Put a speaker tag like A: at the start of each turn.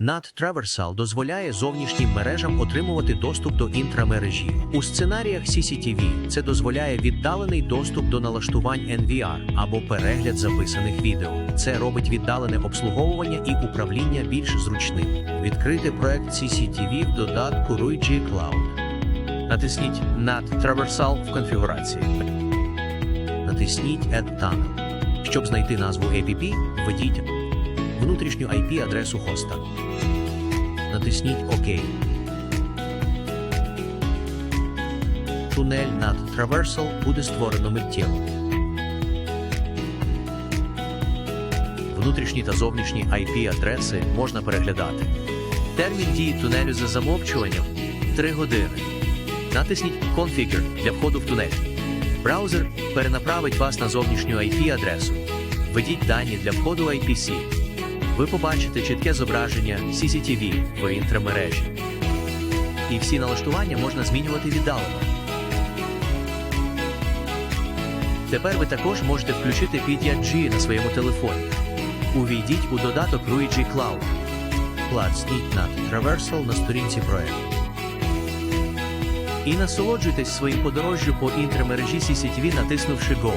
A: NAT Traversal дозволяє зовнішнім мережам отримувати доступ до інтрамережі. У сценаріях CCTV це дозволяє віддалений доступ до налаштувань NVR або перегляд записаних відео. Це робить віддалене обслуговування і управління більш зручним. Відкрити проект CCTV в додатку Ruigi Cloud. Натисніть NAT Traversal в конфігурації. Натисніть Add Tunnel. Щоб знайти назву APP, введіть внутрішню IP-адресу хоста. Натисніть ОК. Тунель над Traversal буде створено миттєво. Внутрішні та зовнішні IP-адреси можна переглядати. Термін дії тунелю за замовчуванням 3 години. Натисніть Configure для входу в тунель. Браузер перенаправить вас на зовнішню IP-адресу. Введіть дані для входу IPC. Ви побачите чітке зображення CCTV в інтрамережі. І всі налаштування можна змінювати віддалено. Тепер ви також можете включити P5G на своєму телефоні. Увійдіть у додаток Ruigi Cloud. Клацніть на Traversal на сторінці проекту. І насолоджуйтесь своїм подорожжю по інтрамережі CCTV, натиснувши Go.